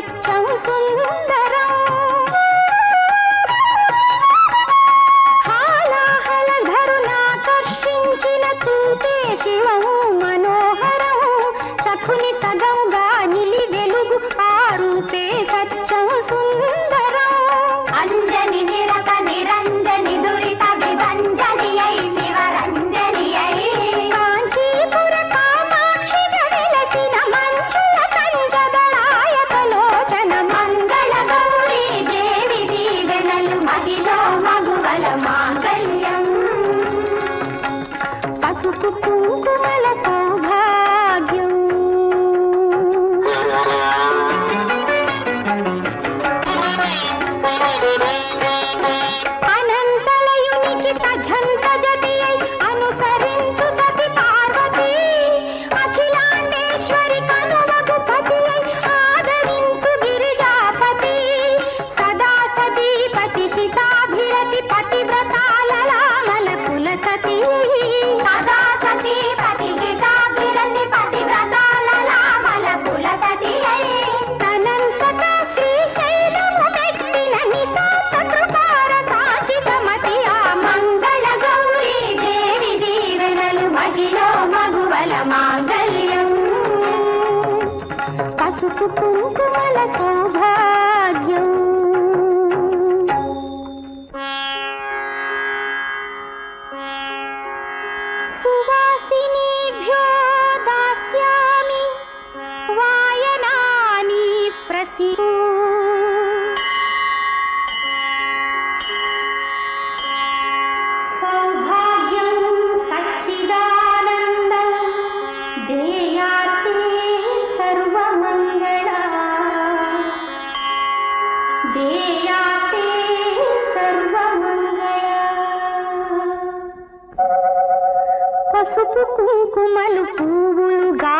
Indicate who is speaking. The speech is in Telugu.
Speaker 1: సత్యం సుందరం. హాలాహల ధరుణాకర్షించిన చూపే శివం మనోహరం. సఖుని సగంగా నిలి వెలుగు ఆ రూపే సత్యం సుందరం.
Speaker 2: అంజని నిరత నిరంజని దురిత విభంజని అయి
Speaker 1: झन పసుపు కుంకుమల సౌభాగ్యం పసుపు కుంకుమలు పువ్వులు గా